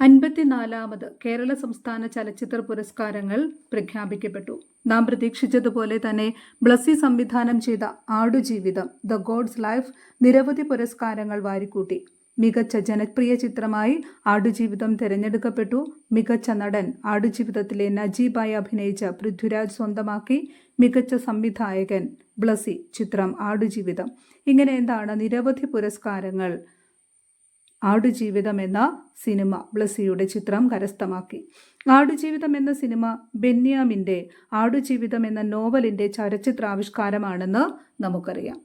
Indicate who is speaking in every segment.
Speaker 1: അൻപത്തിനാലാമത് കേരള സംസ്ഥാന ചലച്ചിത്ര പുരസ്കാരങ്ങൾ പ്രഖ്യാപിക്കപ്പെട്ടു. നാം പ്രതീക്ഷിച്ചതുപോലെ തന്നെ ബ്ലസ്സി സംവിധാനം ചെയ്ത ആടുജീവിതം ദ ഗോഡ്സ് ലൈഫ് നിരവധി പുരസ്കാരങ്ങൾ വാരിക്കൂട്ടി. മികച്ച ജനപ്രിയ ചിത്രമായി ആടുജീവിതം തിരഞ്ഞെടുക്കപ്പെട്ടു. മികച്ച നടൻ ആടുജീവിതത്തിലെ നജീബായി അഭിനയിച്ച പൃഥ്വിരാജ് സ്വന്തമാക്കി. മികച്ച സംവിധായകൻ ബ്ലസി ചിത്രം ആടുജീവിതം. ഇങ്ങനെ എന്താണ് നിരവധി പുരസ്കാരങ്ങൾ ആടുജീവിതം എന്ന സിനിമ ബ്ലസിയുടെ ചിത്രം കരസ്ഥമാക്കി. ആടുജീവിതം എന്ന സിനിമ ബെന്യാമിന്റെ ആടുജീവിതം എന്ന നോവലിന്റെ ചലച്ചിത്രാവിഷ്കാരമാണെന്ന് നമുക്കറിയാം.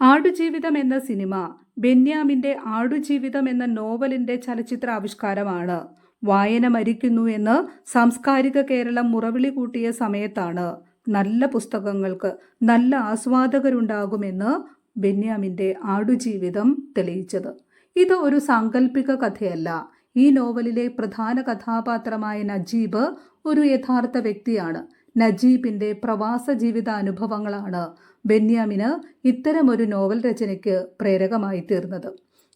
Speaker 1: ആടുജീവിതം എന്ന സിനിമ ബെന്യാമിന്റെ ആടുജീവിതം എന്ന നോവലിന്റെ ചലച്ചിത്രാവിഷ്കാരമാണ്. വായന മരിക്കുന്നു എന്ന് സാംസ്കാരിക കേരളം മുറവിളി കൂട്ടിയ സമയത്താണ് നല്ല പുസ്തകങ്ങൾക്ക് നല്ല ആസ്വാദകരുണ്ടാകുമെന്ന് ബെന്യാമിന്റെ ആടുജീവിതം തെളിയിച്ചത്. ഇത് ഒരു സാങ്കല്പിക കഥയല്ല. ഈ നോവലിലെ പ്രധാന കഥാപാത്രമായ നജീബ് ഒരു യഥാർത്ഥ വ്യക്തിയാണ്. നജീബിന്റെ പ്രവാസ ജീവിതാനുഭവങ്ങളാണ് ബെന്യാമിന് ഇത്തരമൊരു നോവൽ രചനയ്ക്ക് പ്രേരകമായി തീർന്നത്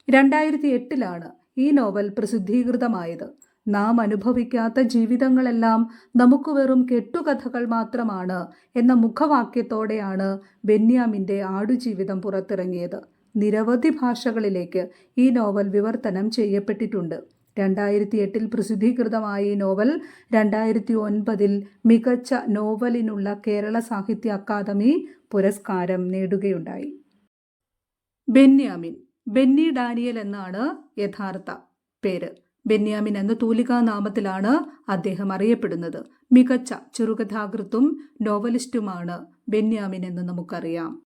Speaker 1: രണ്ടായിരത്തി എട്ടിലാണ് ഈ നോവൽ പ്രസിദ്ധീകൃതമായത്. നാം അനുഭവിക്കാത്ത ജീവിതങ്ങളെല്ലാം നമുക്ക് വെറും കെട്ടുകഥകൾ മാത്രമാണ് എന്ന മുഖവാക്യത്തോടെയാണ് ബെന്യാമിന്റെ ആടുജീവിതം പുറത്തിറങ്ങിയത്. നിരവധി ഭാഷകളിലേക്ക് ഈ നോവൽ വിവർത്തനം ചെയ്യപ്പെട്ടിട്ടുണ്ട്. രണ്ടായിരത്തി എട്ടിൽ പ്രസിദ്ധീകൃതമായ ഈ നോവൽ രണ്ടായിരത്തി ഒൻപതിൽ മികച്ച നോവലിനുള്ള കേരള സാഹിത്യ അക്കാദമി പുരസ്കാരം നേടുകയുണ്ടായി. ബെന്യാമിൻ ബെന്നി ഡാനിയൽ എന്നാണ് യഥാർത്ഥ പേര്. ബെന്യാമിൻ എന്ന തൂലികാ നാമത്തിലാണ് അദ്ദേഹം അറിയപ്പെടുന്നത്. മികച്ച ചെറുകഥാകൃത്തും നോവലിസ്റ്റുമാണ് ബെന്യാമിൻ എന്ന് നമുക്കറിയാം.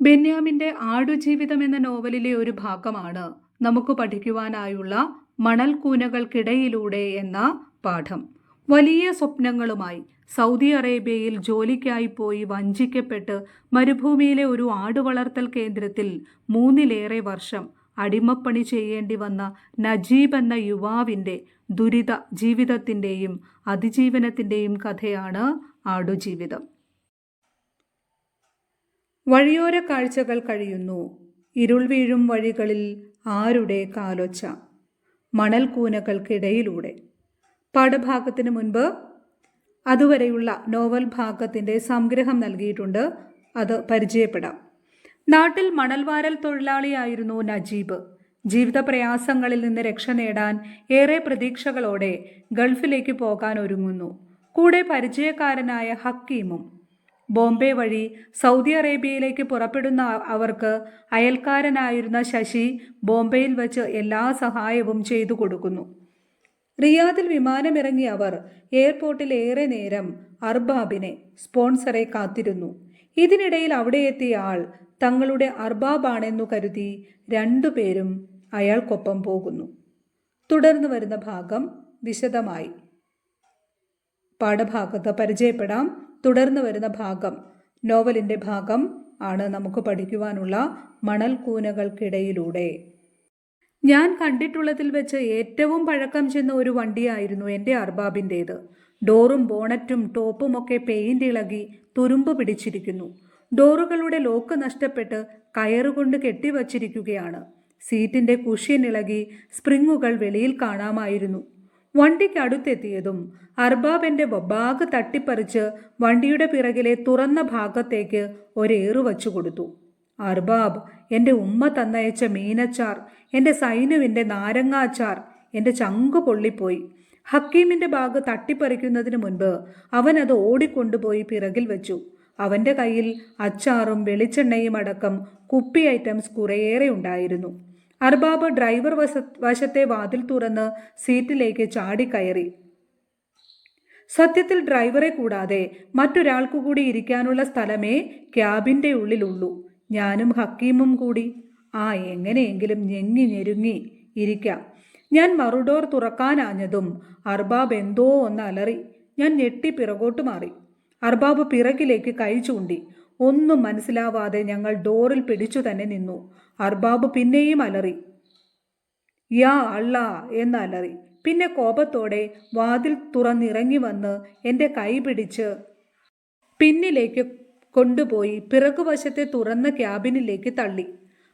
Speaker 1: ബെന്യാമിന്റെ ആടുജീവിതം എന്ന നോവലിലെ ഒരു ഭാഗമാണ് നമുക്ക് പഠിക്കുവാനായുള്ള മണൽക്കൂനകൾക്കിടയിലൂടെ എന്ന പാഠം. വലിയ സ്വപ്നങ്ങളുമായി സൗദി അറേബ്യയിൽ ജോലിക്കായി പോയി വഞ്ചിക്കപ്പെട്ട് മരുഭൂമിയിലെ ഒരു ആടുവളർത്തൽ കേന്ദ്രത്തിൽ മൂന്നിലേറെ വർഷം അടിമപ്പണി ചെയ്യേണ്ടി വന്ന നജീബ് എന്ന യുവാവിന്റെ ദുരിത ജീവിതത്തിന്റെയും അതിജീവനത്തിന്റെയും കഥയാണ് ആടുജീവിതം. വഴിയോര കാഴ്ചകൾ കഴിയുന്നു. ഇരുൾ വീഴും വഴികളിൽ ആരുടെ കാലൊച്ച? മണൽക്കൂനകൾക്കിടയിലൂടെ. പാഠഭാഗത്തിന് മുൻപ് അതുവരെയുള്ള നോവൽ ഭാഗത്തിന്റെ സംഗ്രഹം നൽകിയിട്ടുണ്ട്. അത് പരിചയപ്പെടാം. നാട്ടിൽ മണൽവാരൽ തൊഴിലാളിയായിരുന്നു നജീബ്. ജീവിത പ്രയാസങ്ങളിൽ നിന്ന് രക്ഷ നേടാൻ ഏറെ പ്രതീക്ഷകളോടെ ഗൾഫിലേക്ക് പോകാൻ ഒരുങ്ങുന്നു. കൂടെ പരിചയക്കാരനായ ഹക്കീമും. ബോംബെ വഴി സൗദി അറേബ്യയിലേക്ക് പുറപ്പെടുന്ന അവർക്ക് അയൽക്കാരനായിരുന്ന ശശി ബോംബെയിൽ വച്ച് എല്ലാ സഹായവും ചെയ്തു കൊടുക്കുന്നു. റിയാദിൽ വിമാനമിറങ്ങിയ അവർ എയർപോർട്ടിൽ ഏറെ നേരം അർബാബിനെ സ്പോൺസറെ കാത്തിരുന്നു. ഇതിനിടയിൽ അവിടെ എത്തിയ ആൾ തങ്ങളുടെ അർബാബാണെന്നു കരുതി രണ്ടുപേരും അയാൾക്കൊപ്പം പോകുന്നു. തുടർന്ന് വരുന്ന ഭാഗം വിശദമായി. പാഠഭാഗത്ത് പരിചയപ്പെടാം. തുടർന്ന് വരുന്ന ഭാഗം നോവലിന്റെ ഭാഗം ആണ് നമുക്ക് പഠിക്കുവാനുള്ള മണൽക്കൂനകൾക്കിടയിലൂടെ. ഞാൻ കണ്ടിട്ടുള്ളതിൽ വെച്ച് ഏറ്റവും പഴക്കം ചെന്ന ഒരു വണ്ടിയായിരുന്നു എന്റെ അർബാബിന്റേത്. ഡോറും ബോണറ്റും ടോപ്പും ഒക്കെ പെയിന്റ് ഇളകി തുരുമ്പ് പിടിച്ചിരിക്കുന്നു. ഡോറുകളുടെ ലോക്ക് നഷ്ടപ്പെട്ട് കയറുകൊണ്ട് കെട്ടിവച്ചിരിക്കുകയാണ്. സീറ്റിന്റെ കുഷ്യൻ ഇളകി സ്പ്രിങ്ങുകൾ വെളിയിൽ കാണാമായിരുന്നു. വണ്ടിക്ക് അടുത്തെത്തിയതും അർബാബിന്റെ ബാഗ് തട്ടിപ്പറിച്ച് വണ്ടിയുടെ പിറകിലെ തുറന്ന ഭാഗത്തേക്ക് ഒരേറു വച്ചു കൊടുത്തു. അർബാബ് എന്റെ ഉമ്മ തന്നയച്ച മീനച്ചാർ എന്റെ സൈനുവിന്റെ നാരങ്ങാച്ചാർ എന്റെ ചങ്കു പൊള്ളിപ്പോയി. ഹക്കീമിന്റെ ബാഗ് തട്ടിപ്പറിക്കുന്നതിന് മുൻപ് അവൻ അത് ഓടിക്കൊണ്ടുപോയി പിറകിൽ വെച്ചു. അവന്റെ കയ്യിൽ അച്ചാറും വെളിച്ചെണ്ണയും അടക്കം കുപ്പി ഐറ്റംസ് കുറേയേറെ ഉണ്ടായിരുന്നു. അർബാബ് ഡ്രൈവർ വശ വശത്തെ വാതിൽ തുറന്ന് സീറ്റിലേക്ക് ചാടിക്കയറി സത്യത്തിൽ ഡ്രൈവറെ കൂടാതെ മറ്റൊരാൾക്കു കൂടി ഇരിക്കാനുള്ള സ്ഥലമേ ക്യാബിന്റെ ഉള്ളിലുള്ളൂ. ഞാനും ഹക്കീമും കൂടി. ആ എങ്ങനെയെങ്കിലും ഞെങ്ങി ഞെരുങ്ങി ഇരിക്കാം. ഞാൻ മറുഡോർ തുറക്കാനാഞ്ഞതും അർബാബ് എന്തോ ഒന്ന് അലറി. ഞാൻ ഞെട്ടി പിറകോട്ട് മാറി. അർബാബ് പിറകിലേക്ക് കൈ ചൂണ്ടി. ഒന്നും മനസ്സിലാവാതെ ഞങ്ങൾ ഡോറിൽ പിടിച്ചു തന്നെ നിന്നു. അർബാബ് പിന്നെയും അലറി. യാ അള്ള എന്ന് അലറി. പിന്നെ കോപത്തോടെ വാതിൽ തുറന്നിറങ്ങി വന്ന് എന്റെ കൈ പിടിച്ച് പിന്നിലേക്ക് കൊണ്ടുപോയി പിറകുവശത്തെ തുറന്ന ക്യാബിനിലേക്ക് തള്ളി.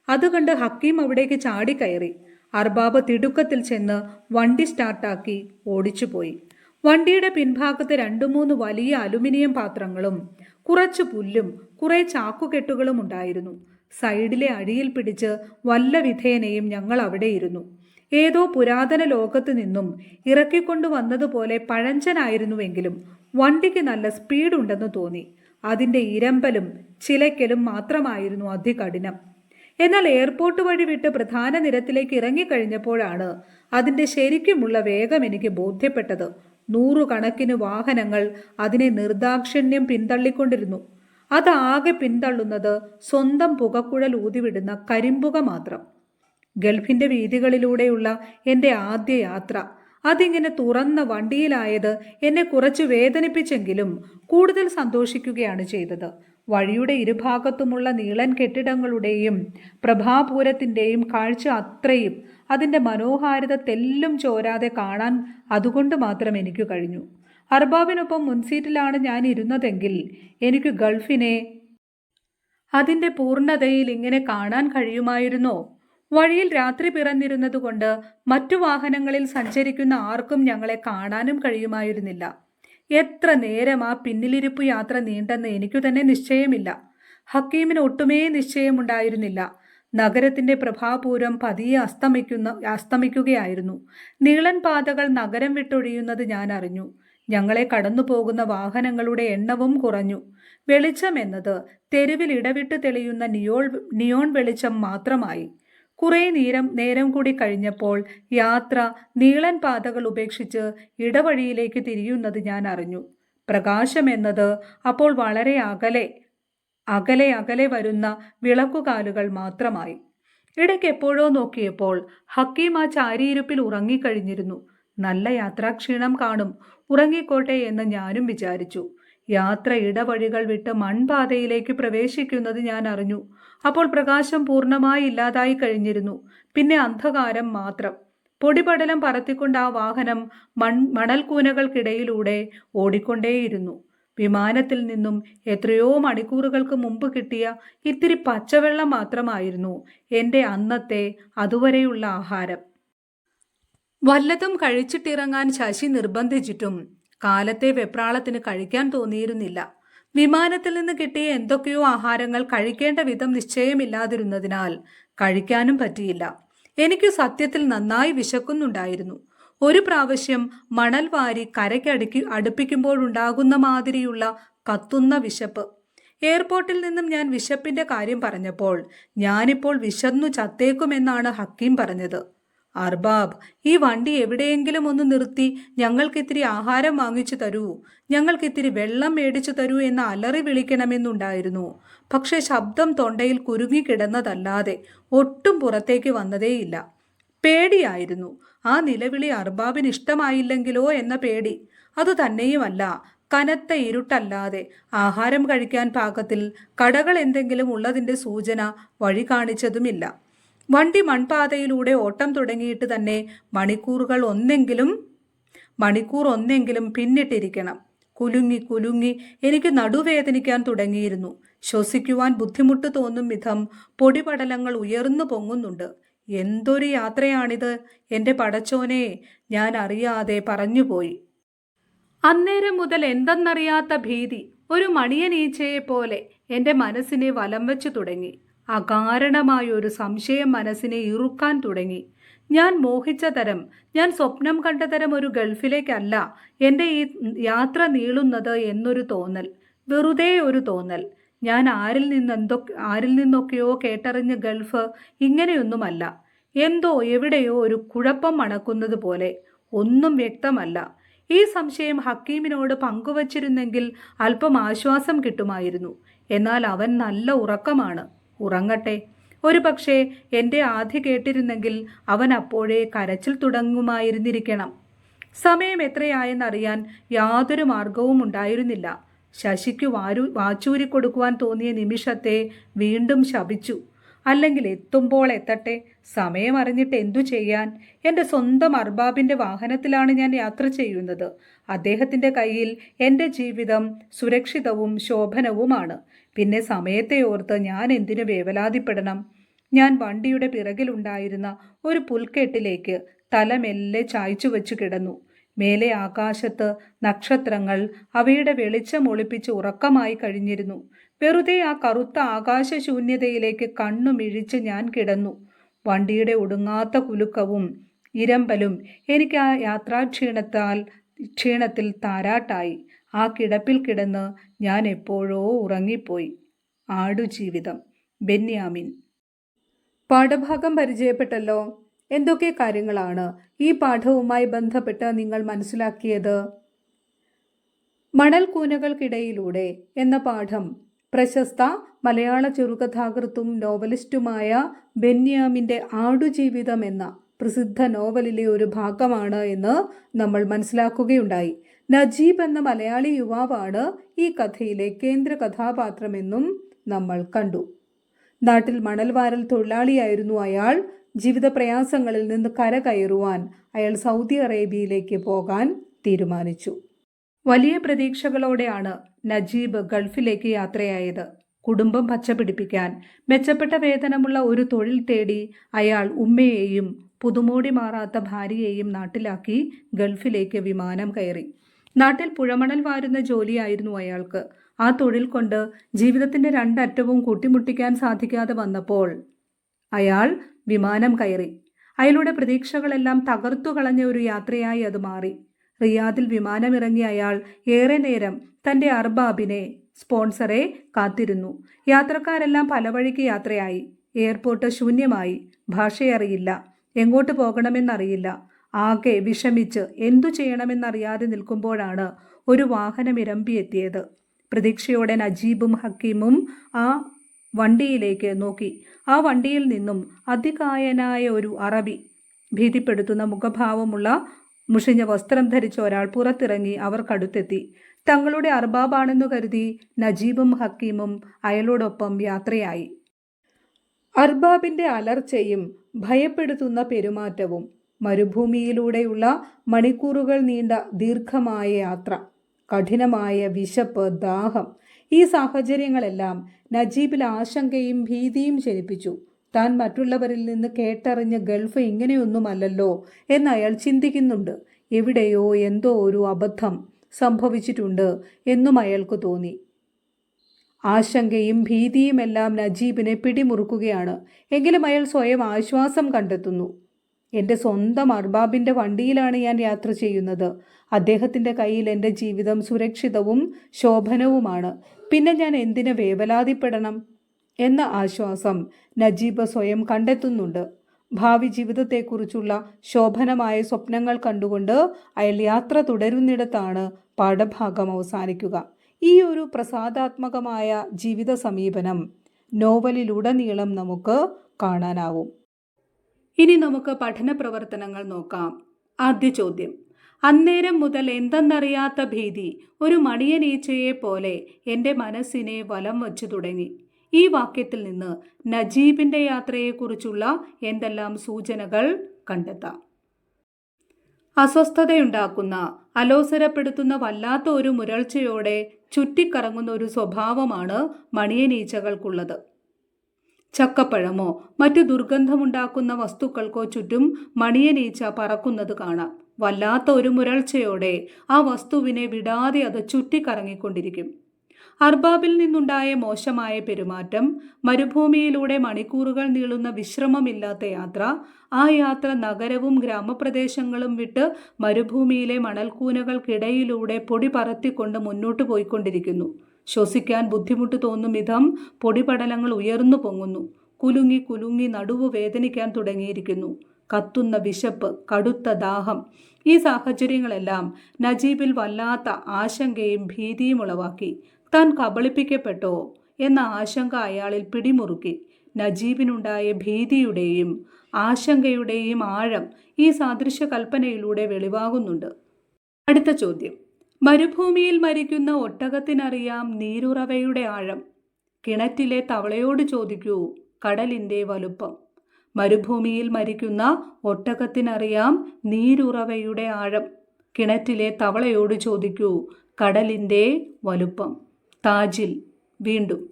Speaker 1: അത് കണ്ട് ഹക്കീം അവിടേക്ക് ചാടിക്കയറി. അർബാബ് തിടുക്കത്തിൽ ചെന്ന് വണ്ടി സ്റ്റാർട്ടാക്കി ഓടിച്ചുപോയി. വണ്ടിയുടെ പിൻഭാഗത്ത് രണ്ടു മൂന്ന് വലിയ അലുമിനിയം പാത്രങ്ങളും കുറച്ച് പുല്ലും കുറേ ചാക്കുകെട്ടുകളും ഉണ്ടായിരുന്നു. സൈഡിലെ അടിയിൽ പിടിച്ച് വല്ല വിധേനയും ഞങ്ങൾ അവിടെ ഇരുന്നു. ഏതോ പുരാതന ലോകത്ത് നിന്നും ഇറക്കിക്കൊണ്ടു വന്നതുപോലെ പഴഞ്ചനായിരുന്നുവെങ്കിലും വണ്ടിക്ക് നല്ല സ്പീഡുണ്ടെന്ന് തോന്നി. അതിന്റെ ഇരമ്പലും ചിലയ്ക്കലും മാത്രമായിരുന്നു അതികഠിനം. എന്നാൽ എയർപോർട്ട് വഴി വിട്ട് പ്രധാന നിരത്തിലേക്ക് ഇറങ്ങിക്കഴിഞ്ഞപ്പോഴാണ് അതിന്റെ ശരിക്കുമുള്ള വേഗം എനിക്ക് ബോധ്യപ്പെട്ടത്. നൂറുകണക്കിന് വാഹനങ്ങൾ അതിനെ നിർദാക്ഷിണ്യം പിന്തള്ളിക്കൊണ്ടിരുന്നു. അതാകെ പിന്തള്ളുന്നത് സ്വന്തം പുകക്കുഴൽ ഊതിവിടുന്ന കരിമ്പുക മാത്രം. ഗൾഫിന്റെ വീതികളിലൂടെയുള്ള എന്റെ ആദ്യ യാത്ര. അതിങ്ങനെ തുറന്ന വണ്ടിയിലായത് എന്നെ കുറച്ച് വേദനിപ്പിച്ചെങ്കിലും കൂടുതൽ സന്തോഷിക്കുകയാണ് ചെയ്തത്. വഴിയുടെ ഇരുഭാഗത്തുമുള്ള നീളൻ കെട്ടിടങ്ങളുടെയും പ്രഭാപൂരത്തിന്റെയും കാഴ്ച അത്രയും. അതിന്റെ മനോഹാരിത തെല്ലും ചോരാതെ കാണാൻ അതുകൊണ്ട് മാത്രം എനിക്ക് കഴിഞ്ഞു. അർബാബിനൊപ്പം മുൻസീറ്റിലാണ് ഞാൻ ഇരുന്നതെങ്കിൽ എനിക്ക് ഗൾഫിനെ അതിന്റെ പൂർണതയിൽ ഇങ്ങനെ കാണാൻ കഴിയുമായിരുന്നോ? വഴിയിൽ രാത്രി പിറന്നിരുന്നതുകൊണ്ട് മറ്റു വാഹനങ്ങളിൽ സഞ്ചരിക്കുന്ന ആർക്കും ഞങ്ങളെ കാണാനും കഴിയുമായിരുന്നില്ല. എത്ര നേരം ആ പിന്നിലിരിപ്പ് യാത്ര നീണ്ടെന്ന് എനിക്കു തന്നെ നിശ്ചയമില്ല. ഹക്കീമിന് ഒട്ടുമേ നിശ്ചയമുണ്ടായിരുന്നില്ല. നഗരത്തിന്റെ പ്രഭാപൂരം പതിയെ അസ്തമിക്കുന്ന അസ്തമിക്കുകയായിരുന്നു. നീളൻ പാതകൾ നഗരം വിട്ടൊഴിയുന്നത് ഞാൻ അറിഞ്ഞു. ഞങ്ങളെ കടന്നു പോകുന്ന വാഹനങ്ങളുടെ എണ്ണവും കുറഞ്ഞു. വെളിച്ചം എന്നത് തെരുവിൽ ഇടവിട്ട് തെളിയുന്ന നിയോൾ നിയോൺ വെളിച്ചം മാത്രമായി. കുറേ നേരം നേരം കൂടി കഴിഞ്ഞപ്പോൾ യാത്ര നീളൻ പാതകൾ ഉപേക്ഷിച്ച് ഇടവഴിയിലേക്ക് തിരിയുന്നത് ഞാൻ അറിഞ്ഞു. പ്രകാശം എന്നത് അപ്പോൾ വളരെ അകലെ അകലെ അകലെ വരുന്ന വിളക്കുകാലുകൾ മാത്രമായി. ഇടയ്ക്ക് എപ്പോഴോ നോക്കിയപ്പോൾ ഹക്കീം ആ ചാരിയിരുപ്പിൽ ഉറങ്ങിക്കഴിഞ്ഞിരുന്നു. നല്ല യാത്രാക്ഷീണം കാണും. ഉറങ്ങിക്കോട്ടെ എന്ന് ഞാനും വിചാരിച്ചു. യാത്ര ഇടവഴികൾ വിട്ട് മൺപാതയിലേക്ക് പ്രവേശിക്കുന്നത് ഞാൻ അറിഞ്ഞു. അപ്പോൾ പ്രകാശം പൂർണമായി ഇല്ലാതായി കഴിഞ്ഞിരുന്നു. പിന്നെ അന്ധകാരം മാത്രം. പൊടിപടലം പറത്തിക്കൊണ്ട് ആ വാഹനം മൺ മണൽക്കൂനകൾക്കിടയിലൂടെ ഓടിക്കൊണ്ടേയിരുന്നു. വിമാനത്തിൽ നിന്നും എത്രയോ മണിക്കൂറുകൾക്ക് മുമ്പ് കിട്ടിയ ഇത്തിരി പച്ചവെള്ളം മാത്രമായിരുന്നു എന്റെ അന്നത്തെ അതുവരെയുള്ള ആഹാരം. വല്ലതും കഴിച്ചിട്ടിറങ്ങാൻ ശശി നിർബന്ധിച്ചിട്ടും കാലത്തെ വെപ്രാളത്തിന് കഴിക്കാൻ തോന്നിയിരുന്നില്ല. വിമാനത്തിൽ നിന്ന് കിട്ടിയ എന്തൊക്കെയോ ആഹാരങ്ങൾ കഴിക്കേണ്ട വിധം നിശ്ചയമില്ലാതിരുന്നതിനാൽ കഴിക്കാനും പറ്റിയില്ല. എനിക്ക് സത്യത്തിൽ നന്നായി വിശക്കുന്നുണ്ടായിരുന്നു. ഒരു പ്രാവശ്യം മണൽ വാരി കരയ്ക്കടുക്കി അടുപ്പിക്കുമ്പോഴുണ്ടാകുന്ന മാതിരിയുള്ള കത്തുന്ന വിശപ്പ്. എയർപോർട്ടിൽ നിന്നും ഞാൻ വിശപ്പിന്റെ കാര്യം പറഞ്ഞപ്പോൾ ഞാനിപ്പോൾ വിശന്നു ചത്തേക്കുമെന്നാണ് ഹക്കീം പറഞ്ഞത്. അർബാബ് ഈ വണ്ടി എവിടെയെങ്കിലും ഒന്ന് നിർത്തി ഞങ്ങൾക്കിത്തിരി ആഹാരം വാങ്ങിച്ചു തരൂ. ഞങ്ങൾക്കിത്തിരി വെള്ളം മേടിച്ചു തരൂ എന്ന് അലറി വിളിക്കണമെന്നുണ്ടായിരുന്നു. പക്ഷെ ശബ്ദം തൊണ്ടയിൽ കുരുങ്ങിക്കിടന്നതല്ലാതെ ഒട്ടും പുറത്തേക്ക് വന്നതേയില്ല. പേടിയായിരുന്നു. ആ നിലവിളി അർബാബിന് ഇഷ്ടമായില്ലെങ്കിലോ എന്ന പേടി. അത് തന്നെയുമല്ല കനത്ത ഇരുട്ടല്ലാതെ ആഹാരം കഴിക്കാൻ പാകത്തിൽ കടകൾ എന്തെങ്കിലും ഉള്ളതിന്റെ സൂചന വഴി കാണിച്ചതുമില്ല. വണ്ടി മൺപാതയിലൂടെ ഓട്ടം തുടങ്ങിയിട്ട് തന്നെ മണിക്കൂറുകൾ ഒന്നെങ്കിലും മണിക്കൂർ ഒന്നെങ്കിലും പിന്നിട്ടിരിക്കണം. കുലുങ്ങി കുലുങ്ങി എനിക്ക് നടുവേദനിക്കാൻ തുടങ്ങിയിരുന്നു. ശ്വസിക്കുവാൻ ബുദ്ധിമുട്ട് തോന്നും വിധം പൊടിപടലങ്ങൾ ഉയർന്നു പൊങ്ങുന്നുണ്ട്. എന്തൊരു യാത്രയാണിത്? എന്റെ പടച്ചോനെ ഞാൻ അറിയാതെ പറഞ്ഞുപോയി. അന്നേരം മുതൽ എന്തെന്നറിയാത്ത ഭീതി ഒരു മണിയനീച്ചയെ പോലെ എന്റെ മനസ്സിനെ വലം വെച്ചു തുടങ്ങി. അകാരണമായ ഒരു സംശയം മനസ്സിനെ ഇറുക്കാൻ തുടങ്ങി. ഞാൻ മോഹിച്ച തരം ഞാൻ സ്വപ്നം കണ്ട തരം ഒരു ഗൾഫിലേക്കല്ല എന്റെ ഈ യാത്ര നീളുന്നത് എന്നൊരു തോന്നൽ വെറുതെ ഒരു തോന്നൽ. ഞാൻ ആരിൽ നിന്നെന്തോ ആരിൽ നിന്നൊക്കെയോ കേട്ടറിഞ്ഞ ഗൾഫ് ഇങ്ങനെയൊന്നുമല്ല. എന്തോ എവിടെയോ ഒരു കുഴപ്പം മണക്കുന്നത് പോലെ ഒന്നും വ്യക്തമല്ല. ഈ സംശയം ഹക്കീമിനോട് പങ്കുവച്ചിരുന്നെങ്കിൽ അല്പം ആശ്വാസം കിട്ടുമായിരുന്നു. എന്നാൽ അവൻ നല്ല ഉറക്കമാണ്. ഉറങ്ങട്ടെ. ഒരു പക്ഷേ എന്റെ ആധി കേട്ടിരുന്നെങ്കിൽ അവൻ അപ്പോഴേ കരച്ചിൽ തുടങ്ങുമായിരുന്നിരിക്കണം. സമയം എത്രയായെന്നറിയാൻ യാതൊരു മാർഗവും ഉണ്ടായിരുന്നില്ല. ശശിക്ക് വാരു വാച്ചൂരി കൊടുക്കുവാൻ തോന്നിയ നിമിഷത്തെ വീണ്ടും ശപിച്ചു. അല്ലെങ്കിൽ എത്തുമ്പോൾ എത്തട്ടെ. സമയം അറിഞ്ഞിട്ട് എന്തു ചെയ്യാൻ? എന്റെ സ്വന്തം അർബാബിന്റെ വാഹനത്തിലാണ് ഞാൻ യാത്ര ചെയ്യുന്നത്. അദ്ദേഹത്തിന്റെ കയ്യിൽ എന്റെ ജീവിതം സുരക്ഷിതവും ശോഭനവുമാണ്. പിന്നെ സമയത്തെ ഓർത്ത് ഞാൻ എന്തിനു വേവലാതിപ്പെടണം? ഞാൻ വണ്ടിയുടെ പിറകിലുണ്ടായിരുന്ന ഒരു പുൽക്കെട്ടിലേക്ക് തലമെല്ലെ ചായ്ച്ചു വെച്ചു കിടന്നു. മേലെ ആകാശത്ത് നക്ഷത്രങ്ങൾ അവയുടെ വെളിച്ചം ഒളിപ്പിച്ച് ഉറക്കമായി കഴിഞ്ഞിരുന്നു. വെറുതെ ആ കറുത്ത ആകാശശൂന്യതയിലേക്ക് കണ്ണുമിഴിച്ച് ഞാൻ കിടന്നു. വണ്ടിയുടെ ഒടുങ്ങാത്ത കുലുക്കവും ഇരമ്പലും എനിക്ക് ആ യാത്രാക്ഷീണത്താൽ ക്ഷീണത്തിൽ താരാട്ടായി. ആ കിടപ്പിൽ കിടന്ന് ഞാൻ എപ്പോഴോ ഉറങ്ങിപ്പോയി. ആടുജീവിതം. ബെന്യാമിൻ. പാഠഭാഗം പരിചയപ്പെട്ടല്ലോ? എന്തൊക്കെ കാര്യങ്ങളാണ് ഈ പാഠവുമായി ബന്ധപ്പെട്ട് നിങ്ങൾ മനസ്സിലാക്കിയത്? മണൽക്കൂനകൾക്കിടയിലൂടെ എന്ന പാഠം പ്രശസ്ത മലയാള ചെറുകഥാകൃത്തും നോവലിസ്റ്റുമായ ബെന്യാമിന്റെ ആടുജീവിതം എന്ന പ്രസിദ്ധ നോവലിലെ ഒരു ഭാഗമാണ് എന്ന് നമ്മൾ മനസ്സിലാക്കുകയുണ്ടായി. നജീബ് എന്ന മലയാളി യുവാവാണ് ഈ കഥയിലെ കേന്ദ്ര കഥാപാത്രമെന്നും നമ്മൾ കണ്ടു. നാട്ടിൽ മണൽവാരൽ തൊഴിലാളിയായിരുന്നു അയാൾ. ജീവിത പ്രയാസങ്ങളിൽ നിന്ന് കരകയറുവാൻ അയാൾ സൗദി അറേബ്യയിലേക്ക് പോകാൻ തീരുമാനിച്ചു. വലിയ പ്രതീക്ഷകളോടെയാണ് നജീബ് ഗൾഫിലേക്ക് യാത്രയായത്. കുടുംബം പച്ചപിടിപ്പിക്കാൻ മെച്ചപ്പെട്ട വേതനമുള്ള ഒരു തൊഴിൽ തേടി അയാൾ ഉമ്മയെയും പുതുമോടി മാറാത്ത ഭാര്യയെയും നാട്ടിലാക്കി ഗൾഫിലേക്ക് വിമാനം കയറി. നാട്ടിൽ പുഴമണൽ വാരുന്ന ജോലിയായിരുന്നു അയാൾക്ക്. ആ തൊഴിൽ കൊണ്ട് ജീവിതത്തിന്റെ രണ്ടറ്റവും കൂട്ടിമുട്ടിക്കാൻ സാധിക്കാതെ വന്നപ്പോൾ അയാൾ വിമാനം കയറി. അയാളുടെ പ്രതീക്ഷകളെല്ലാം തകർത്തു കളഞ്ഞ ഒരു യാത്രയായി അത് മാറി. റിയാദിൽ വിമാനമിറങ്ങിയ അയാൾ ഏറെ നേരം തന്റെ അർബാബിനെ സ്പോൺസറെ കാത്തിരുന്നു. യാത്രക്കാരെല്ലാം പല വഴിക്ക് യാത്രയായി. എയർപോർട്ട് ശൂന്യമായി. ഭാഷയറിയില്ല. എങ്ങോട്ട് പോകണമെന്നറിയില്ല. ആകെ വിഷമിച്ച് എന്തു ചെയ്യണമെന്നറിയാതെ നിൽക്കുമ്പോഴാണ് ഒരു വാഹനം ഇരമ്പിയെത്തിയത്. പ്രതീക്ഷയോടെ നജീബും ഹക്കീമും ആ വണ്ടിയിലേക്ക് നോക്കി. ആ വണ്ടിയിൽ നിന്നും അതികായനായ ഒരു അറബി ഭീതിപ്പെടുത്തുന്ന മുഖഭാവമുള്ള മുഷിഞ്ഞ വസ്ത്രം ധരിച്ച ഒരാൾ പുറത്തിറങ്ങി അവർക്കടുത്തെത്തി തങ്ങളുടെ അർബാബാണെന്നു കരുതി നജീബും ഹക്കീമും അയാളോടൊപ്പം യാത്രയായി. അർബാബിന്റെ അലർച്ചയും ഭയപ്പെടുത്തുന്ന പെരുമാറ്റവും മരുഭൂമിയിലൂടെയുള്ള മണിക്കൂറുകൾ നീണ്ട ദീർഘമായ യാത്ര കഠിനമായ വിശപ്പ് ദാഹം ഈ സാഹചര്യങ്ങളെല്ലാം നജീബിൽ ആശങ്കയും ഭീതിയും ജനിപ്പിച്ചു. താൻ മറ്റുള്ളവരിൽ നിന്ന് കേട്ടറിഞ്ഞ ഗൾഫ് ഇങ്ങനെയൊന്നുമല്ലല്ലോ എന്ന് അയാൾ ചിന്തിക്കുന്നുണ്ട്. എവിടെയോ എന്തോ ഒരു അബദ്ധം സംഭവിച്ചിട്ടുണ്ട് എന്നും അയാൾക്ക് തോന്നി. ആശങ്കയും ഭീതിയുമെല്ലാം നജീബിനെ പിടിമുറുക്കുകയാണ്. എങ്കിലും അയാൾ സ്വയം ആശ്വാസം കണ്ടെത്തുന്നു. എന്റെ സ്വന്തം അർബാബിന്റെ വണ്ടിയിലാണ് ഞാൻ യാത്ര ചെയ്യുന്നത്. അദ്ദേഹത്തിന്റെ കയ്യിൽ എന്റെ ജീവിതം സുരക്ഷിതവും ശോഭനവുമാണ്. പിന്നെ ഞാൻ എന്തിനു വേവലാതിപ്പെടണം എന്ന ആശ്വാസം നജീബ് സ്വയം കണ്ടെത്തുന്നുണ്ട്. ഭാവി ജീവിതത്തെക്കുറിച്ചുള്ള ശോഭനമായ സ്വപ്നങ്ങൾ കണ്ടുകൊണ്ട് അയാൾ യാത്ര തുടരുന്നിടത്താണ് പാഠഭാഗം അവസാനിക്കുക. ഈ ഒരു പ്രസാദാത്മകമായ ജീവിത സമീപനം നോവലിലുടനീളം നമുക്ക് കാണാനാവും. ഇനി നമുക്ക് പഠന പ്രവർത്തനങ്ങൾ നോക്കാം. ആദ്യ ചോദ്യം. അന്നേരം മുതൽ എന്തെന്നറിയാത്ത ഭീതി ഒരു മണിയനീച്ചയെ പോലെ എന്റെ മനസ്സിനെ വലം വച്ചു തുടങ്ങി. ഈ വാക്യത്തിൽ നിന്ന് നജീബിന്റെ യാത്രയെക്കുറിച്ചുള്ള എന്തെല്ലാം സൂചനകൾ കണ്ടെത്താം? അസ്വസ്ഥതയുണ്ടാക്കുന്ന അലോസരപ്പെടുത്തുന്ന വല്ലാത്ത ഒരു മുരൾച്ചയോടെ ചുറ്റിക്കറങ്ങുന്ന ഒരു സ്വഭാവമാണ് മണിയനീച്ചകൾക്കുള്ളത് ചക്കപ്പഴമോ മറ്റു ദുർഗന്ധമുണ്ടാക്കുന്ന വസ്തുക്കൾക്കോ ചുറ്റും മണിയനീച്ച പറക്കുന്നത് കാണാം. വല്ലാത്ത ഒരു മുരൾച്ചയോടെ ആ വസ്തുവിനെ വിടാതെ അത് ചുറ്റിക്കറങ്ങിക്കൊണ്ടിരിക്കും. അർബാബിൽ നിന്നുണ്ടായ മോശമായ പെരുമാറ്റം മരുഭൂമിയിലൂടെ മണിക്കൂറുകൾ നീളുന്ന വിശ്രമമില്ലാത്ത യാത്ര ആ യാത്ര നഗരവും ഗ്രാമപ്രദേശങ്ങളും വിട്ട് മരുഭൂമിയിലെ മണൽക്കൂനകൾക്കിടയിലൂടെ പൊടി പറത്തിക്കൊണ്ട് മുന്നോട്ട് പോയിക്കൊണ്ടിരിക്കുന്നു. ശ്വസിക്കാൻ ബുദ്ധിമുട്ട് തോന്നും വിധം പൊടിപടലങ്ങൾ ഉയർന്നു പൊങ്ങുന്നു. കുലുങ്ങി കുലുങ്ങി നടുവ് വേദനിക്കാൻ തുടങ്ങിയിരിക്കുന്നു. കത്തുന്ന വിശപ്പ് കടുത്ത ദാഹം. ഈ സാഹചര്യങ്ങളെല്ലാം നജീബിൽ വല്ലാത്ത ആശങ്കയും ഭീതിയും ഉളവാക്കി. താൻ കബളിപ്പിക്കപ്പെട്ടോ? എന്ന ആശങ്ക അയാളിൽ പിടിമുറുക്കി. നജീബിനുണ്ടായ ഭീതിയുടെയും ആശങ്കയുടെയും ആഴം ഈ സാദൃശ്യ കൽപ്പനയിലൂടെ വെളിവാകുന്നുണ്ട്. അടുത്ത ചോദ്യം. മരുഭൂമിയിൽ മരിക്കുന്ന ഒട്ടകത്തിനറിയാം നീരുറവയുടെ ആഴം. കിണറ്റിലെ തവളയോട് ചോദിക്കൂ കടലിന്റെ വലുപ്പം. മരുഭൂമിയിൽ മരിക്കുന്ന ഒട്ടകത്തിനറിയാം നീരുറവയുടെ ആഴം. കിണറ്റിലെ തവളയോട് ചോദിക്കൂ കടലിന്റെ വലുപ്പം. താജിൽ വീണ്ടും.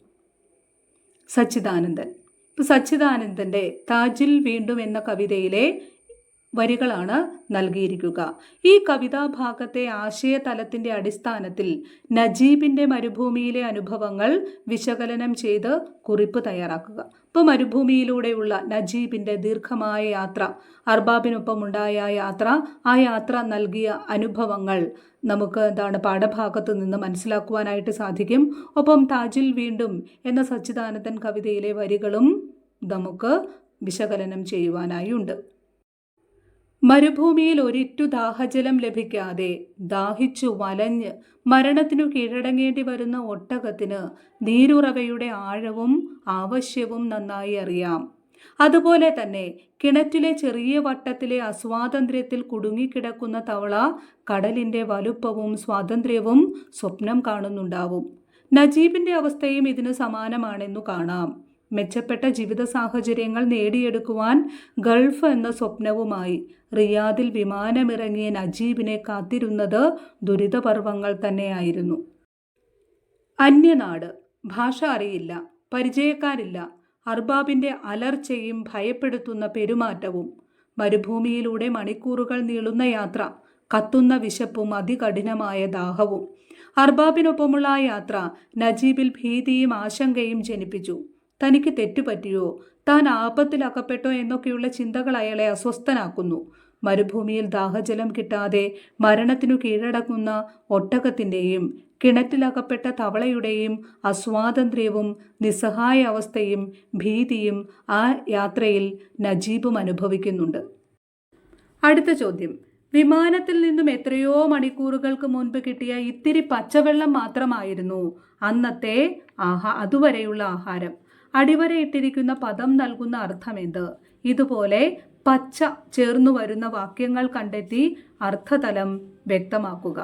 Speaker 1: സച്ചിദാനന്ദൻ. സച്ചിദാനന്ദന്റെ താജിൽ വീണ്ടും എന്ന കവിതയിലെ വരികളാണ് നൽകിയിരിക്കുക. ഈ കവിതാഭാഗത്തെ ആശയതലത്തിന്റെ അടിസ്ഥാനത്തിൽ നജീബിന്റെ മരുഭൂമിയിലെ അനുഭവങ്ങൾ വിശകലനം ചെയ്ത് കുറിപ്പ് തയ്യാറാക്കുക. ഇപ്പോൾ മരുഭൂമിയിലൂടെയുള്ള നജീബിന്റെ ദീർഘമായ യാത്ര അർബാബിനൊപ്പമുണ്ടായ യാത്ര ആ യാത്ര നൽകിയ അനുഭവങ്ങൾ നമുക്ക് എന്താണ് പാഠഭാഗത്ത് നിന്ന് മനസ്സിലാക്കുവാനായിട്ട് സാധിക്കും. ഒപ്പം താജിൽ വീണ്ടും എന്ന സച്ചിദാനന്ദൻ കവിതയിലെ വരികളും നമുക്ക് വിശകലനം ചെയ്യുവാനായി ഉണ്ട് മരുഭൂമിയിൽ ഒരിറ്റു ദാഹജലം ലഭിക്കാതെ ദാഹിച്ചു വലഞ്ഞ് മരണത്തിനു കീഴടങ്ങേണ്ടി വരുന്ന ഒട്ടകത്തിന് നീരുറവയുടെ ആഴവും ആവശ്യവും നന്നായി അറിയാം. അതുപോലെ തന്നെ കിണറ്റിലെ ചെറിയ വട്ടത്തിലെ അസ്വാതന്ത്ര്യത്തിൽ കുടുങ്ങിക്കിടക്കുന്ന തവള കടലിന്റെ വലുപ്പവും സ്വാതന്ത്ര്യവും സ്വപ്നം കാണുന്നുണ്ടാവും. നജീബിന്റെ അവസ്ഥയും ഇതിന് സമാനമാണെന്നു കാണാം. മെച്ചപ്പെട്ട ജീവിത സാഹചര്യങ്ങൾ നേടിയെടുക്കുവാൻ ഗൾഫ് എന്ന സ്വപ്നവുമായി. റിയാദിൽ വിമാനമിറങ്ങിയ നജീബിനെ കാത്തിരുന്നത് ദുരിതപർവങ്ങൾ തന്നെയായിരുന്നു. അന്യനാട്. ഭാഷ അറിയില്ല. പരിചയക്കാരില്ല. അർബാബിന്റെ അലർച്ചയും ഭയപ്പെടുത്തുന്ന പെരുമാറ്റവും. മരുഭൂമിയിലൂടെ മണിക്കൂറുകൾ നീളുന്ന യാത്ര. കത്തുന്ന വിശപ്പും അതികഠിനമായ ദാഹവും. അർബാബിനൊപ്പമുള്ള യാത്ര നജീബിൽ ഭീതിയും ആശങ്കയും ജനിപ്പിച്ചു. തനിക്ക് തെറ്റുപറ്റിയോ? താൻ ആപത്തിലകപ്പെട്ടോ എന്നൊക്കെയുള്ള ചിന്തകൾ അയാളെ അസ്വസ്ഥനാക്കുന്നു. മരുഭൂമിയിൽ ദാഹജലം കിട്ടാതെ മരണത്തിനു കീഴടങ്ങുന്ന ഒട്ടകത്തിന്റെയും കിണറ്റിലകപ്പെട്ട തവളയുടെയും അസ്വാതന്ത്ര്യവും നിസ്സഹായ അവസ്ഥയും ഭീതിയും ആ യാത്രയിൽ നജീബും അനുഭവിക്കുന്നുണ്ട്. അടുത്ത ചോദ്യം. വിമാനത്തിൽ നിന്നും എത്രയോ മണിക്കൂറുകൾക്ക് മുൻപ് കിട്ടിയ ഇത്തിരി പച്ചവെള്ളം മാത്രമായിരുന്നു അന്നത്തെ ആഹാ അതുവരെയുള്ള ആഹാരം. അടിവരയിട്ടിരിക്കുന്ന പദം നൽകുന്ന അർത്ഥമെന്ത് ഇതുപോലെ പച്ച ചേർന്നു വരുന്ന വാക്യങ്ങൾ കണ്ടെത്തി അർത്ഥതലം വ്യക്തമാക്കുക.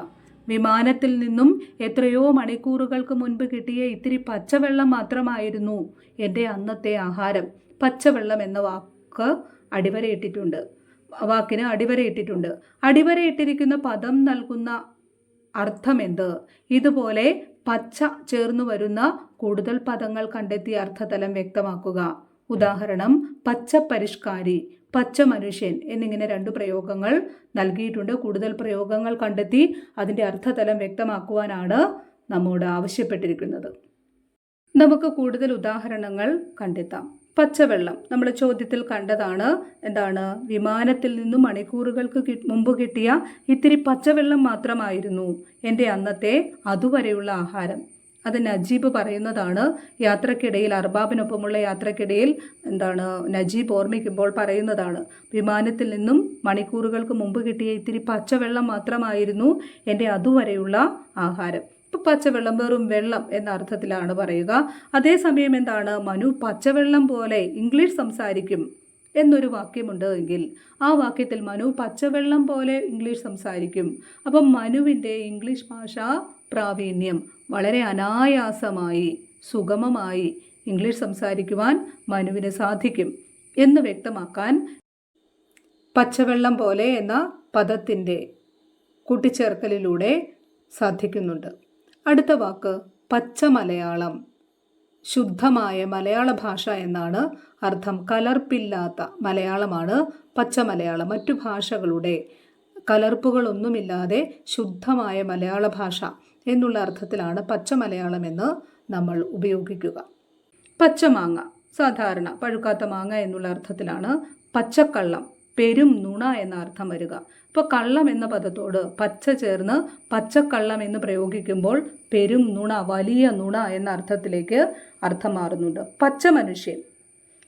Speaker 1: വിമാനത്തിൽ നിന്നും എത്രയോ മണിക്കൂറുകൾക്ക് മുൻപ് കിട്ടിയ ഇത്തിരി പച്ചവെള്ളം മാത്രമായിരുന്നു എന്റെ അന്നത്തെ ആഹാരം. പച്ചവെള്ളം എന്ന വാക്ക് അടിവരയിട്ടിട്ടുണ്ട് വാക്കിന് അടിവരയിട്ടിട്ടുണ്ട് അടിവരയിട്ടിരിക്കുന്ന പദം നൽകുന്ന അർത്ഥമെന്ത് ഇതുപോലെ പച്ച ചേർന്നു വരുന്ന കൂടുതൽ പദങ്ങൾ കണ്ടെത്തി അർത്ഥതലം വ്യക്തമാക്കുക. ഉദാഹരണം പച്ച പരിഷ്കാരി പച്ച മനുഷ്യൻ എന്നിങ്ങനെ രണ്ട് പ്രയോഗങ്ങൾ നൽകിയിട്ടുണ്ട്. കൂടുതൽ പ്രയോഗങ്ങൾ കണ്ടെത്തി അതിന്റെ അർത്ഥതലം വ്യക്തമാക്കുവാനാണ് നമ്മോട് ആവശ്യപ്പെട്ടിരിക്കുന്നത്. നമുക്ക് കൂടുതൽ ഉദാഹരണങ്ങൾ കണ്ടെത്താം. പച്ചവെള്ളം നമ്മൾ ചോദ്യത്തിൽ കണ്ടതാണ്. എന്താണ്? വിമാനത്തിൽ നിന്നും മണിക്കൂറുകൾക്ക് മുമ്പ് കിട്ടിയ ഇത്തിരി പച്ചവെള്ളം മാത്രമായിരുന്നു എന്റെ അന്നത്തെ അതുവരെയുള്ള ആഹാരം. അത് നജീബ് പറയുന്നതാണ്. യാത്രക്കിടയിൽ അർബാബിനൊപ്പമുള്ള യാത്രക്കിടയിൽ എന്താണ്? നജീബ് ഓർമ്മിക്കുമ്പോൾ പറയുന്നതാണ്. വിമാനത്തിൽ നിന്നും മണിക്കൂറുകൾക്ക് മുമ്പ് കിട്ടിയ ഇത്തിരി പച്ചവെള്ളം മാത്രമായിരുന്നു എന്റെ അതുവരെയുള്ള ആഹാരം. ഇപ്പം പച്ചവെള്ളം വെറും വെള്ളം എന്ന അർത്ഥത്തിലാണ് പറയുക. അതേസമയം എന്താണ്? മനു പച്ചവെള്ളം പോലെ ഇംഗ്ലീഷ് സംസാരിക്കും എന്നൊരു വാക്യമുണ്ട് എങ്കിൽ ആ വാക്യത്തിൽ മനു പച്ചവെള്ളം പോലെ ഇംഗ്ലീഷ് സംസാരിക്കും. അപ്പം മനുവിന്റെ ഇംഗ്ലീഷ് ഭാഷ പ്രാവീണ്യം. വളരെ അനായാസമായി സുഗമമായി ഇംഗ്ലീഷ് സംസാരിക്കുവാൻ മനുവിന് സാധിക്കും എന്ന് വ്യക്തമാക്കാൻ പച്ചവെള്ളം പോലെ എന്ന പദത്തിന്റെ കൂട്ടിച്ചേർക്കലിലൂടെ സാധിക്കുന്നുണ്ട്. അടുത്ത വാക്ക് പച്ച മലയാളം. ശുദ്ധമായ മലയാള ഭാഷ എന്നാണ് അർത്ഥം. കലർപ്പില്ലാത്ത മലയാളമാണ് പച്ച മലയാളം. മറ്റു ഭാഷകളുടെ കലർപ്പുകളൊന്നുമില്ലാതെ ശുദ്ധമായ മലയാള ഭാഷ എന്നുള്ള അർത്ഥത്തിലാണ് പച്ച മലയാളം എന്ന് നമ്മൾ ഉപയോഗിക്കുക. പച്ചമാങ്ങ സാധാരണ പഴുക്കാത്ത മാങ്ങ എന്നുള്ള അർത്ഥത്തിലാണ് പച്ചക്കള്ളം. പെരും നുണ എന്ന അർത്ഥം വരിക. ഇപ്പോൾ കള്ളം എന്ന പദത്തോട് പച്ച ചേർന്ന് പച്ചക്കള്ളം എന്ന് പ്രയോഗിക്കുമ്പോൾ പെരും നുണ വലിയ നുണ എന്ന അർത്ഥത്തിലേക്ക് അർത്ഥം മാറുന്നുണ്ട്. പച്ച മനുഷ്യൻ.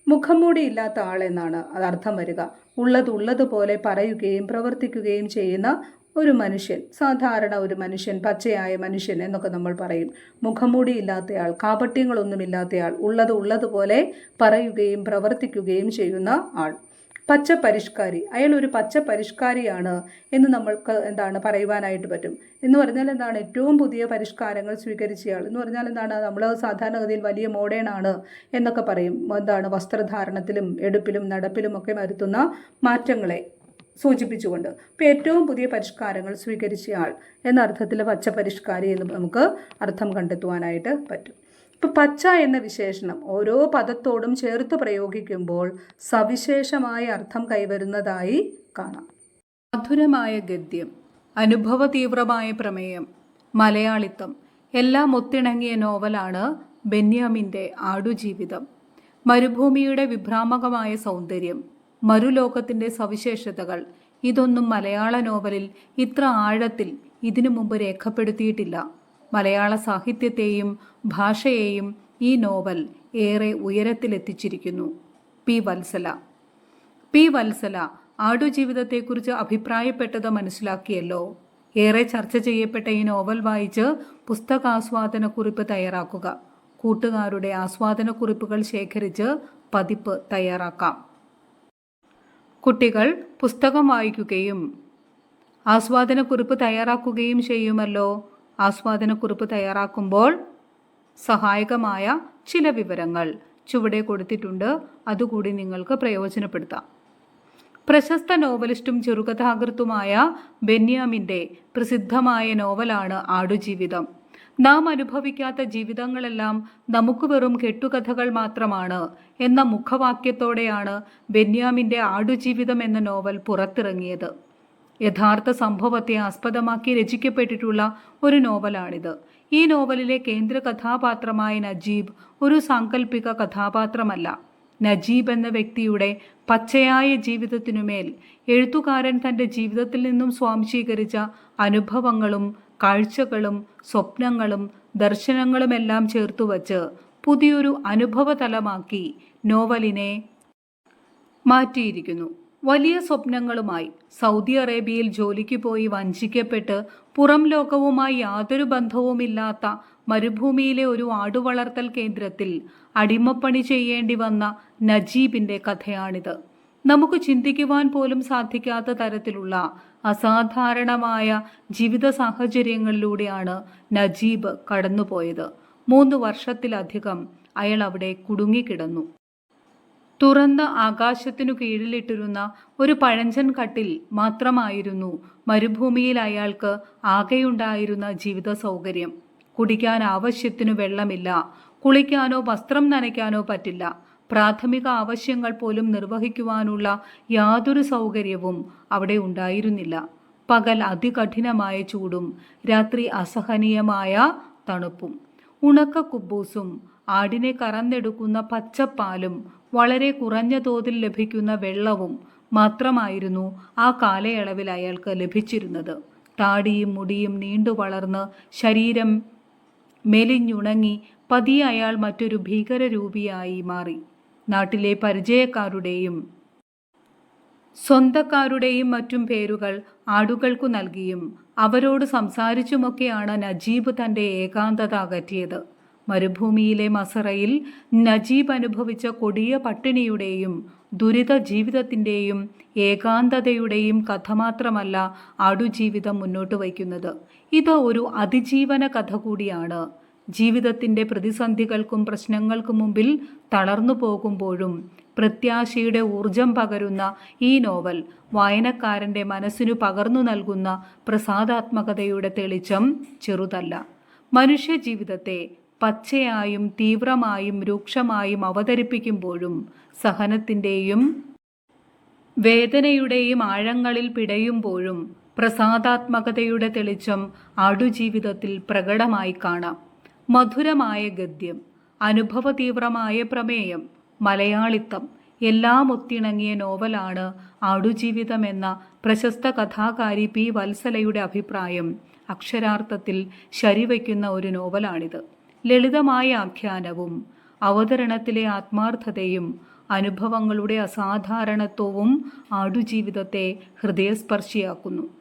Speaker 1: മുഖംമൂടി ഇല്ലാത്ത ആളെന്നാണ് അത് അർത്ഥം വരിക. ഉള്ളത് ഉള്ളതുപോലെ പറയുകയും പ്രവർത്തിക്കുകയും ചെയ്യുന്ന ഒരു മനുഷ്യൻ സാധാരണ ഒരു മനുഷ്യൻ പച്ചയായ മനുഷ്യൻ എന്നൊക്കെ നമ്മൾ പറയും. മുഖംമൂടി ഇല്ലാത്തയാൾ കാപട്യങ്ങളൊന്നുമില്ലാത്തയാൾ ഉള്ളത് ഉള്ളതുപോലെ പറയുകയും പ്രവർത്തിക്കുകയും ചെയ്യുന്ന ആൾ. പച്ച പരിഷ്കാരി അയാൾ ഒരു പച്ച പരിഷ്കാരിയാണ് എന്ന് നമ്മൾക്ക് എന്താണ് പറയുവാനായിട്ട് പറ്റും. എന്ന് പറഞ്ഞാൽ എന്താണ്? ഏറ്റവും പുതിയ പരിഷ്കാരങ്ങൾ സ്വീകരിച്ചയാൾ എന്ന് പറഞ്ഞാൽ എന്താണ്? നമ്മൾ സാധാരണഗതിയിൽ വലിയ മോഡേൺ ആണ് എന്നൊക്കെ പറയും. എന്താണ്? വസ്ത്രധാരണത്തിലും എടുപ്പിലും നടപ്പിലും ഒക്കെ വരുത്തുന്ന മാറ്റങ്ങളെ സൂചിപ്പിച്ചുകൊണ്ട്. ഇപ്പോൾ ഏറ്റവും പുതിയ പരിഷ്കാരങ്ങൾ സ്വീകരിച്ചയാൾ എന്ന അർത്ഥത്തിൽ പച്ച പരിഷ്കാരി എന്ന് നമുക്ക് അർത്ഥം കണ്ടെത്തുവാനായിട്ട് പറ്റും. ഇപ്പം പച്ച എന്ന വിശേഷണം ഓരോ പദത്തോടും ചേർത്ത് പ്രയോഗിക്കുമ്പോൾ സവിശേഷമായ അർത്ഥം കൈവരുന്നതായി കാണാം. മധുരമായ ഗദ്യം അനുഭവ തീവ്രമായ പ്രമേയം മലയാളിത്തം എല്ലാം ഒത്തിണങ്ങിയ നോവലാണ് ബെന്യാമിന്റെ ആടുജീവിതം. മരുഭൂമിയുടെ വിഭ്രാമകമായ സൗന്ദര്യം മരുലോകത്തിന്റെ സവിശേഷതകൾ ഇതൊന്നും മലയാള നോവലിൽ ഇത്ര ആഴത്തിൽ ഇതിനു മുമ്പ് രേഖപ്പെടുത്തിയിട്ടില്ല. മലയാള സാഹിത്യത്തെയും ഭാഷയെയും ഈ നോവൽ ഏറെ ഉയരത്തിലെത്തിച്ചിരിക്കുന്നു. പി. വത്സല. പി. വത്സല ആടുജീവിതത്തെക്കുറിച്ച് അഭിപ്രായപ്പെട്ടത് മനസ്സിലാക്കിയല്ലോ. ഏറെ ചർച്ച ചെയ്യപ്പെട്ട ഈ നോവൽ വായിച്ച് പുസ്തകാസ്വാദനക്കുറിപ്പ് തയ്യാറാക്കുക. കൂട്ടുകാരുടെ ആസ്വാദനക്കുറിപ്പുകൾ ശേഖരിച്ച് പതിപ്പ് തയ്യാറാക്കാം. കുട്ടികൾ പുസ്തകം വായിക്കുകയും ആസ്വാദനക്കുറിപ്പ് തയ്യാറാക്കുകയും ചെയ്യുമല്ലോ. ആസ്വാദനക്കുറിപ്പ് തയ്യാറാക്കുമ്പോൾ സഹായകമായ ചില വിവരങ്ങൾ ചുവടെ കൊടുത്തിട്ടുണ്ട്. അതുകൂടി നിങ്ങൾക്ക് പ്രയോജനപ്പെടുത്താം. പ്രശസ്ത നോവലിസ്റ്റും ചെറുകഥാകൃത്തുമായ ബെന്യാമിന്റെ പ്രസിദ്ധമായ നോവലാണ് ആടുജീവിതം. നാം അനുഭവിക്കാത്ത ജീവിതങ്ങളെല്ലാം നമുക്ക് വെറും കെട്ടുകഥകൾ മാത്രമാണ് എന്ന മുഖവാക്യത്തോടെയാണ് ബെന്യാമിന്റെ ആടുജീവിതം എന്ന നോവൽ പുറത്തിറങ്ങിയത്. യഥാർത്ഥ സംഭവത്തെ ആസ്പദമാക്കി രചിക്കപ്പെട്ടിട്ടുള്ള ഒരു നോവലാണിത്. ഈ നോവലിലെ കേന്ദ്ര കഥാപാത്രമായ നജീബ് ഒരു സാങ്കല്പിക കഥാപാത്രമല്ല. നജീബ് എന്ന വ്യക്തിയുടെ പച്ചയായ ജീവിതത്തിനുമേൽ എഴുത്തുകാരൻ തന്റെ ജീവിതത്തിൽ നിന്നും സ്വാംശീകരിച്ച അനുഭവങ്ങളും കാഴ്ചകളും സ്വപ്നങ്ങളും ദർശനങ്ങളുമെല്ലാം ചേർത്തുവച്ച് പുതിയൊരു അനുഭവതലമാക്കി നോവലിനെ മാറ്റിയിരിക്കുന്നു. വലിയ സ്വപ്നങ്ങളുമായി സൗദി അറേബ്യയിൽ ജോലിക്ക് പോയി വഞ്ചിക്കപ്പെട്ട് പുറം ലോകവുമായി യാതൊരു ബന്ധവുമില്ലാത്ത മരുഭൂമിയിലെ ഒരു ആടുവളർത്തൽ കേന്ദ്രത്തിൽ അടിമപ്പണി ചെയ്യേണ്ടി വന്ന നജീബിന്റെ കഥയാണിത്. നമുക്ക് ചിന്തിക്കുവാൻ പോലും സാധിക്കാത്ത തരത്തിലുള്ള അസാധാരണമായ ജീവിത സാഹചര്യങ്ങളിലൂടെയാണ് നജീബ് കടന്നുപോയത്. മൂന്ന് വർഷത്തിലധികം അയാൾ അവിടെ കുടുങ്ങിക്കിടന്നു. തുറന്ന ആകാശത്തിനു കീഴിലിട്ടിരുന്ന ഒരു പഴഞ്ചൻ കട്ടിൽ മാത്രമായിരുന്നു മരുഭൂമിയിൽ അയാൾക്ക് ആകെയുണ്ടായിരുന്ന ജീവിത സൗകര്യം കുടിക്കാൻ ആവശ്യത്തിനു വെള്ളമില്ല. കുളിക്കാനോ വസ്ത്രം നനയ്ക്കാനോ പറ്റില്ല. പ്രാഥമിക ആവശ്യങ്ങൾ പോലും നിർവഹിക്കുവാനുള്ള യാതൊരു സൗകര്യവും അവിടെ ഉണ്ടായിരുന്നില്ല. പകൽ അതികഠിനമായ ചൂടും രാത്രി അസഹനീയമായ തണുപ്പും ഉണക്ക കുബൂസും ആടിനെ കറന്നെടുക്കുന്ന പച്ചപ്പാലും വളരെ കുറഞ്ഞ തോതിൽ ലഭിക്കുന്ന വെള്ളവും മാത്രമായിരുന്നു ആ കാലയളവിൽ അയാൾക്ക് ലഭിച്ചിരുന്നത്. താടിയും മുടിയും നീണ്ടു വളർന്ന് ശരീരം മെലിഞ്ഞുണങ്ങി പതിയെ അയാൾ മറ്റൊരു ഭീകരരൂപിയായി മാറി. നാട്ടിലെ പരിചയക്കാരുടെയും സ്വന്തക്കാരുടെയും മറ്റും പേരുകൾ ആടുകൾക്കു നൽകിയും അവരോട് സംസാരിച്ചുമൊക്കെയാണ് നജീബ് തന്റെ ഏകാന്തത അകറ്റിയത്. മരുഭൂമിയിലെ മസറയിൽ നജീബ് അനുഭവിച്ച കൊടിയ പട്ടിണിയുടെയും ദുരിത ജീവിതത്തിന്റെയും ഏകാന്തതയുടെയും കഥ മാത്രമല്ല അടുജീവിതം മുന്നോട്ട് വയ്ക്കുന്നത്. ഇത് ഒരു അതിജീവന കഥ കൂടിയാണ്. ജീവിതത്തിന്റെ പ്രതിസന്ധികൾക്കും പ്രശ്നങ്ങൾക്കും മുമ്പിൽ തളർന്നു പോകുമ്പോഴും പ്രത്യാശയുടെ ഊർജം പകരുന്ന ഈ നോവൽ വായനക്കാരന്റെ മനസ്സിനു പകർന്നു നൽകുന്ന പ്രസാദാത്മകതയുടെ തെളിച്ചം ചെറുതല്ല. മനുഷ്യ ജീവിതത്തെ പച്ചയായും തീവ്രമായും രൂക്ഷമായും അവതരിപ്പിക്കുമ്പോഴും സഹനത്തിന്റെയും വേദനയുടെയും ആഴങ്ങളിൽ പിടയുമ്പോഴും പ്രസാദാത്മകതയുടെ തെളിച്ചം ആടുജീവിതത്തിൽ പ്രകടമായി കാണാം. മധുരമായ ഗദ്യം അനുഭവതീവ്രമായ പ്രമേയം മലയാളിത്തം എല്ലാം ഒത്തിണങ്ങിയ നോവലാണ് ആടുജീവിതം എന്ന പ്രശസ്ത കഥാകാരി പി വത്സലയുടെ അഭിപ്രായം അക്ഷരാർത്ഥത്തിൽ ശരിവയ്ക്കുന്ന ഒരു നോവലാണിത്. ലളിതമായ ആഖ്യാനവും അവതരണത്തിലെ ആത്മാർത്ഥതയും അനുഭവങ്ങളുടെ അസാധാരണത്വവും ആടുജീവിതത്തെ ഹൃദയസ്പർശിയാക്കുന്നു.